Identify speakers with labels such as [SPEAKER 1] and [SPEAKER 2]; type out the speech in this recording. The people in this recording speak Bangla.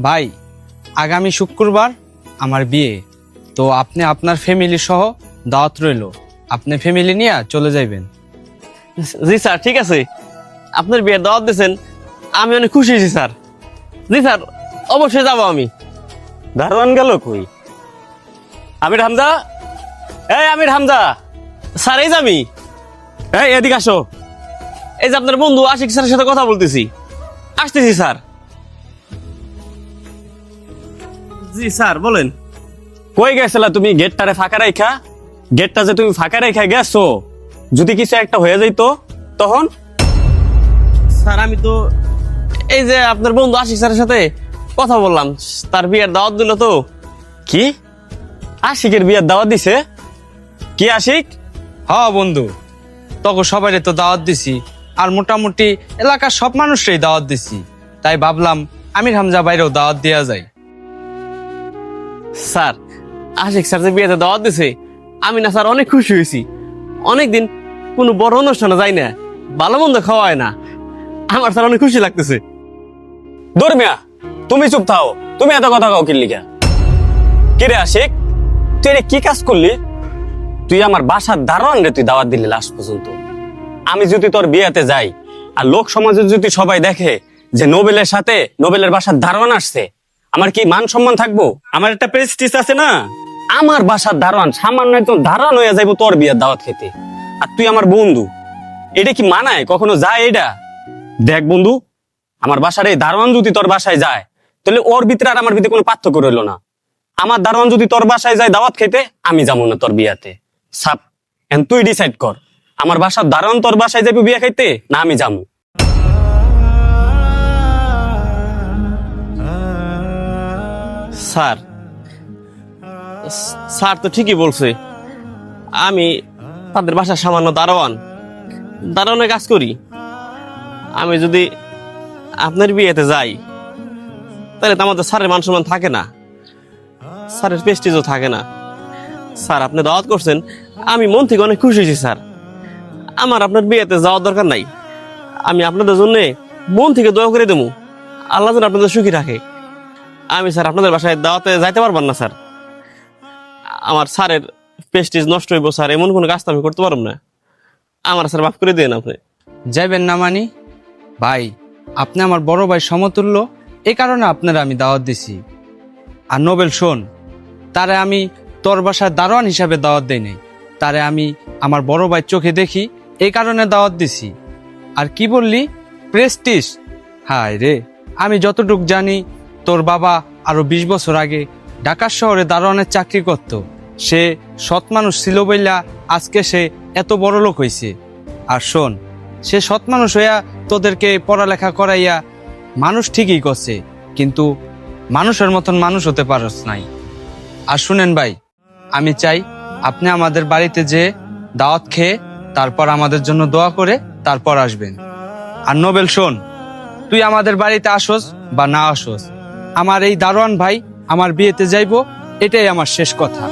[SPEAKER 1] ভাই, আগামী শুক্রবার আমার বিয়ে। তো আপনি আপনার ফ্যামিলি সহ দাওয়াত রইল। আপনি ফ্যামিলি নিয়ে চলে যাইবেন।
[SPEAKER 2] জি স্যার, ঠিক আছে। আপনার বিয়ের দাওয়াত দিয়েছেন, আমি অনেক খুশি হয়েছি স্যার। জি স্যার, অবশ্যই যাব আমি। দারোয়ান গেল কই? আমির হামজা? এই আমির হামজা, স্যার, এই যে আমি। এই এদিকে আসো। এই যে আপনার বন্ধু আশিক স্যারের সাথে কথা বলতেছি। আসতেছি, স্যার। জি স্যার বলেন। কই গেছিলা তুমি? গেটটারে ফাঁকা রাখা গেটটা যে তুমি ফাঁকা রেখা গেছো যদি কিছু একটা হয়ে যাইতো তখন? স্যার আমি তো এই যে আপনার বন্ধু আশিক স্যারের সাথে কথা বললাম তার বিয়ের দাওয়াত দিল তো। কি? আশিকের বিয়ের দাওয়াত দিছে? কি আশিক?
[SPEAKER 1] হ বন্ধু তখন সবাই তো দাওয়াত দিছি আর মোটামুটি এলাকার সব মানুষরাই দাওয়াত দিছি। তাই ভাবলাম আমির হামজা বাইরেও দাওয়াত দেওয়া যায়
[SPEAKER 2] স্যার, আশিক স্যার যে বিয়েতে দাওয়াত দিছে, আমি না স্যার অনেক খুশি হয়েছি। অনেকদিন কোনো বড় অনুষ্ঠানে যাই না, ভালো মন্দ খাওয়ায় না। আমার স্যার অনেক খুশি লাগতেছে।
[SPEAKER 3] দর্মিয়া তুমি চুপ থাও, তুমি এত কথা কাও কি লিখা কি রে আশিক, তুই কি কাজ করলি? তুই আমার বাসার দারোয়ান রে তুই দাওয়াত দিলি লাস্ট পর্যন্ত। আমি যদি তোর বিয়েতে যাই, আর লোক সমাজে যদি সবাই দেখে যে নোবেলের সাথে নোবেলের বাসার দারোয়ান আসছে আমার কি মান সম্মান থাকব? আমার একটা প্রেস্টিজ আছে না? আমার বাসার দারোয়ান সামান্য একজন দারোয়ান হয়ে যাইবো তোর বিয়ের দাওয়াত খেতে। আর তুই আমার বন্ধু। এটা কি মানায়? কখনো যায় এটা? দেখ বন্ধু, আমার বাসার এই দারোয়ান যদি তোর বাসায় যায়, তাহলে ওর ভিতরে আর আমার ভিতরে কোনো পার্থক্য রইল না। আমার দারোয়ান যদি তোর বাসায় যায় দাওয়াত খেতে, আমি যাব না তোর বিয়াতে। সাপ তুই ডিসাইড কর, আমার বাসার দারোয়ান তোর বাসায় যাবি বিয়া খাইতে, না আমি যাব?
[SPEAKER 2] স্যার। স্যার তো ঠিকই বলছে। আমি তাদের বাসার সামান্য দারোয়ান। দারোয়ানে কাজ করি। আমি যদি আপনার বিয়েতে যাই, তাহলে তো আমাদের স্যারের মান সম্মান থাকে না। স্যারের প্রেস্টিজও থাকে না। স্যার, আপনি দাওয়াত করছেন। আমি মন থেকে অনেক খুশি হয়েছি, স্যার। আমার আপনার বিয়েতে যাওয়ার দরকার নাই। আমি আপনাদের জন্যে মন থেকে দোয়া করে দেবো। আল্লাহ যেন আপনাদের সুখী রাখে। আমি স্যার আপনাদের বাসায় দাওয়াতে যাইতে পারবেন না, স্যার। আমার স্যারের প্রেস্টিজ নষ্ট হইব, স্যার। এমন কোনো কাজ তো আমি করতে পারব না। আমার স্যার মাফ করে দেন আপনি।
[SPEAKER 1] যাইবেন না মানি? ভাই, আপনি আমার বড় ভাই সমতুল্য এই কারণে আপনার আমি দাওয়াত দিছি। আর নোবেল, শোন, তারে আমি তোর বাসায় দারোয়ান হিসাবে দাওয়াত দেই নাই। তারে আমি আমার বড় ভাই চোখে দেখি এই কারণে দাওয়াত দিছি। আর কি বললি? প্রেস্টিস হায় রে, আমি যতটুক জানি তোর বাবা আরও বিশ বছর আগে ঢাকা শহরে দারোয়ানের চাকরি করত। সে সৎ মানুষ ছিল বইলা আজকে সে এত বড় লোক হইছে। আর শোন, সে সৎ মানুষ হইয়া তোদেরকে পড়ালেখা করাইয়া মানুষ ঠিকই করছে, কিন্তু মানুষের মতন মানুষ হতে পারস নাই। আর শুনেন ভাই, আমি চাই আপনি আমাদের বাড়িতে যে দাওয়াত খেয়ে তারপর আমাদের জন্য দোয়া করে তারপর আসবেন। আর নোবেল শোন, তুই আমাদের বাড়িতে আসোস বা না আসোস আমার এই দারোয়ান ভাই আমার বিয়েতে যাইব এটাই আমার শেষ কথা।